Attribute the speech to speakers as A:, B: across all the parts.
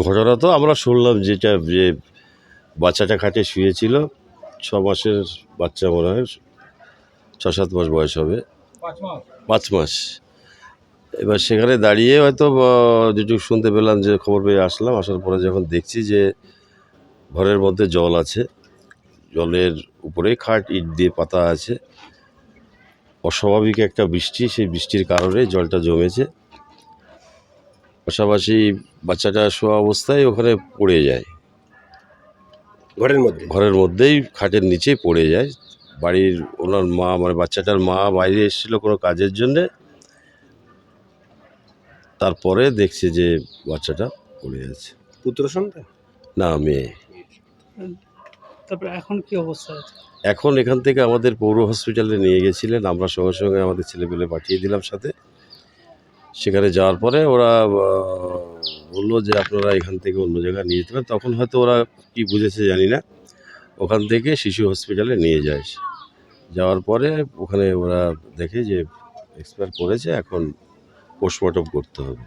A: ঘটনা তো আমরা শুনলাম যেটা যে বাচ্চাটা খাটে শুয়েছিল ছ মাসের বাচ্চা মনে হয় ছ সাত মাস বয়স হবে। পাঁচ মাস? এবার সেখানে দাঁড়িয়ে হয়তো যেটুকু শুনতে পেলাম যে খবর পেয়ে আসলাম আসার পরে যখন দেখছি যে ঘরের মধ্যে জল আছে জলের উপরে খাট ইট দিয়ে পাতা আছে। অস্বাভাবিক একটা বৃষ্টি সেই বৃষ্টির কারণে জলটা জমেছে। পাশাপাশি বাচ্চাটা শোয়া অবস্থায় ওখানে পড়ে যায়।
B: ঘরের মধ্যে?
A: ঘরের মধ্যেই খাটের নিচে পড়ে যায়। বাড়ির ওনার মা মানে বাচ্চাটার মা বাইরে এসেছিল কোনো কাজের জন্যে। তারপরে দেখছে যে বাচ্চাটা পড়ে আছে।
B: পুত্র সন্তান?
A: না মেয়ে।
C: তারপরে এখন কি অবস্থা আছে?
A: এখন এখান থেকে আমাদের পৌর হসপিটালে নিয়ে গেছিলেন। আমরা সঙ্গে সঙ্গে আমাদের ছেলেপেলে পাঠিয়ে দিলাম সাথে। সেখানে যাওয়ার পরে ওরা বলল যে আপনারা এখান থেকে অন্য জায়গায় নিয়ে যেতে পারেন। তখন হয়তো ওরা কি বুঝেছে জানি না। ওখান থেকে শিশু হসপিটালে নিয়ে যায় যাওয়ার পরে ওখানে ওরা দেখে যে এক্সপায়ার করেছে, এখন পোস্টমর্টম করতে হবে।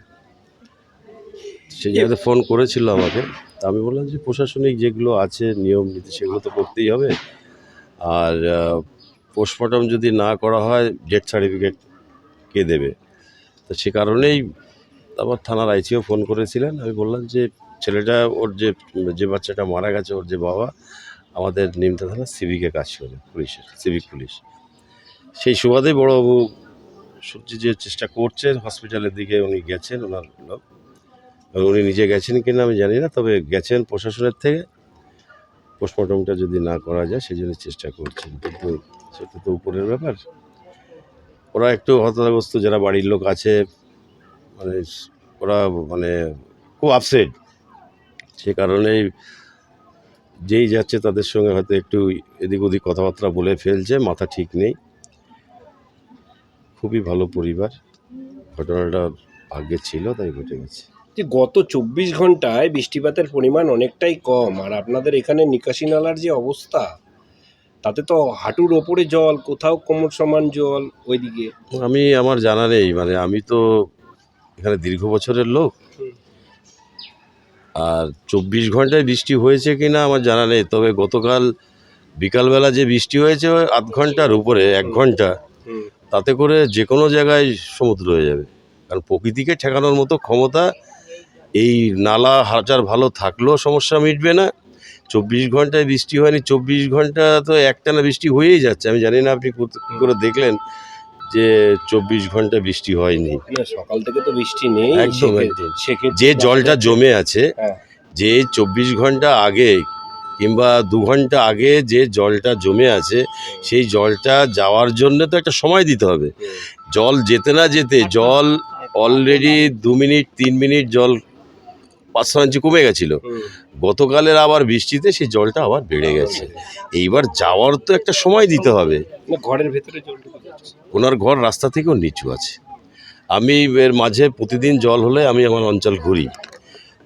A: সেই জায়গাতে ফোন করেছিল আমাকে। আমি বললাম যে প্রশাসনিক যেগুলো আছে, নিয়ম নীতি সেগুলো তো করতেই হবে। আর পোস্টমর্টম যদি না করা হয় ডেথ সার্টিফিকেট কে দেবে। তো সে কারণেই আবার থানার আইসিও ফোন করেছিলেন। আমি বললাম যে, ছেলেটা, ওর যে যে বাচ্চাটা মারা গেছে, ওর যে বাবা, আমাদের নিমতা থানা সিভিকে কাজ করে, পুলিশের, সিভিক পুলিশ। সেই সুবাদে বড়বাবু সবজি যে চেষ্টা করছেন, হসপিটালের দিকে উনি গেছেন, ওনার লোক। উনি নিজে গেছেন কিনা আমি জানি না, তবে গেছেন প্রশাসনের থেকে। পোস্টমর্টমটা যদি না করা যায় সেই জন্য চেষ্টা করছেন। কিন্তু সেটা তো উপরের ব্যাপার। ওরা একটু হতাশাগ্রস্ত যারা বাড়ির লোক আছে মানে ওরা মানে খুব আপসেট সে কারণেই যেই যাচ্ছে তাদের সঙ্গে হয়তো একটু এদিক ওদিক কথাবার্তা বলে ফেলছে, মাথা ঠিক নেই। খুবই ভালো পরিবার। ঘটনাটা ভাগ্যে ছিল, তাই ঘটে গেছে।
B: যে গত চব্বিশ ঘন্টায় বৃষ্টিপাতের পরিমাণ অনেকটাই কম, আর আপনাদের এখানে নিকাশি নালার যে অবস্থা তাতে তো হাঁটুর ওপরে জল, কোথাও কোমর সমান জল, ওইদিকে।
A: আমি আমার জানা নেই মানে আমি তো এখানে দীর্ঘ বছরের লোক। আর চব্বিশ ঘন্টায় বৃষ্টি হয়েছে কি না আমার জানা নেই, তবে গতকাল বিকালবেলা যে বৃষ্টি হয়েছে আধ ঘণ্টার উপরে, এক
B: ঘণ্টা,
A: তাতে করে যে কোনো জায়গায় সমুদ্র হয়ে যাবে। কারণ প্রকৃতিকে ঠেকানোর মতো ক্ষমতা, এই নালা হাজার ভালো থাকলেও সমস্যা মিটবে না। চব্বিশ ঘন্টায় বৃষ্টি হয়নি চব্বিশ ঘণ্টা তো একটানা বৃষ্টি হয়েই যাচ্ছে। আমি জানি না আপনি কী করে দেখলেন যে চব্বিশ ঘণ্টা বৃষ্টি হয়নি।
B: সকাল থেকে তো বৃষ্টি নেই
A: একদম, একদম। যে জলটা জমে আছে
B: হ্যাঁ।
A: যে চব্বিশ ঘণ্টা আগে কিংবা দু ঘণ্টা আগে যে জলটা জমে আছে সেই জলটা যাওয়ার জন্য তো একটা সময় দিতে হবে। জল যেতে না যেতে জল অলরেডি দু মিনিট তিন মিনিট জল পাঁচ ছ ইঞ্চি কমে গেছিল। গতকালের আবার বৃষ্টিতে সেই জলটা আবার বেড়ে গেছে। এইবার যাওয়ার তো একটা সময় দিতে হবে।
B: ঘরের ভেতরে
A: ওনার ঘর রাস্তা থেকেও নিচু আছে। আমি এর মাঝে প্রতিদিন জল হলে আমি আমার অঞ্চল ঘুরি।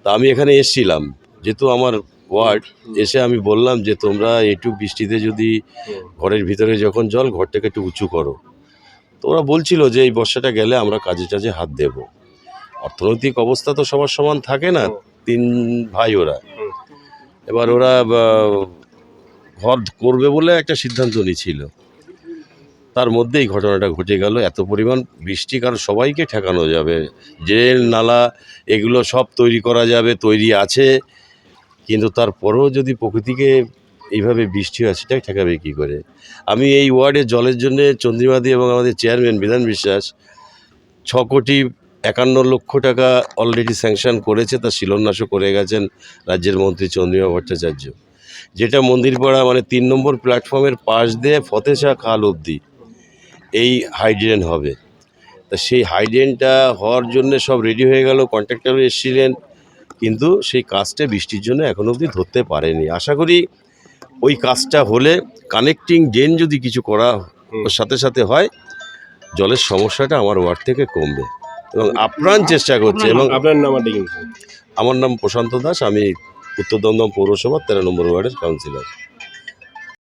A: তা আমি এখানে এসছিলাম। যেহেতু আমার ওয়ার্ড এসে আমি বললাম যে তোমরা একটু বৃষ্টিতে যদি ঘরের ভিতরে যখন জল ঘরটাকে একটু উঁচু করো। তো ওরা বলছিল যে এই বর্ষাটা গেলে আমরা কাজে টাজে হাত দেব। অর্থনৈতিক অবস্থা তো সবার সমান থাকে না তিন ভাই ওরা। এবার ওরা ঘর করবে বলে একটা সিদ্ধান্ত নিয়েছিল তার মধ্যেই ঘটনাটা ঘটে গেল এত পরিমাণ বৃষ্টি কারণ সবাইকে ঠেকানো যাবে। ড্রেন নালা এগুলো সব তৈরি করা যাবে তৈরি আছে। কিন্তু তারপরেও যদি প্রকৃতিকে এইভাবে বৃষ্টি হয় সেটাই ঠেকাবে কী করে? আমি এই ওয়ার্ডে জলের জন্য চন্দ্রিমাদি এবং আমাদের চেয়ারম্যান বিধান বিশ্বাস ছ কোটি একান্ন লক্ষ টাকা অলরেডি স্যাংশন করেছে তার শিলান্যাসও করে গেছেন রাজ্যের মন্ত্রী চন্দ্রিমা ভট্টাচার্য। যেটা মন্দিরপাড়া মানে তিন নম্বর প্ল্যাটফর্মের পাশ দিয়ে ফতেশা খাল অবধি এই হাইড্রেন হবে। তা সেই হাইড্রেনটা হওয়ার জন্য সব রেডি হয়ে গেল কন্ট্রাক্টরও এসেছিলেন কিন্তু সেই কাজটা বৃষ্টির জন্য এখনও অবধি ধরতে পারেনি। আশা করি ওই কাজটা হলে কানেক্টিং ড্রেন যদি কিছু করা ওর সাথে সাথে হয় জলের সমস্যাটা আমার ওয়ার্ড থেকে কমবে। এবং আপ্রাণ চেষ্টা করছে এবং
B: আপনার নাম।
A: আমার নাম প্রশান্ত দাস আমি উত্তর দমদম পৌরসভা তেরো নম্বর ওয়ার্ডের কাউন্সিলর